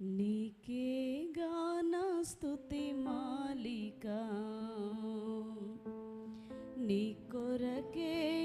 నీకే గాన స్తుతి మాలిక. నీ కొరకే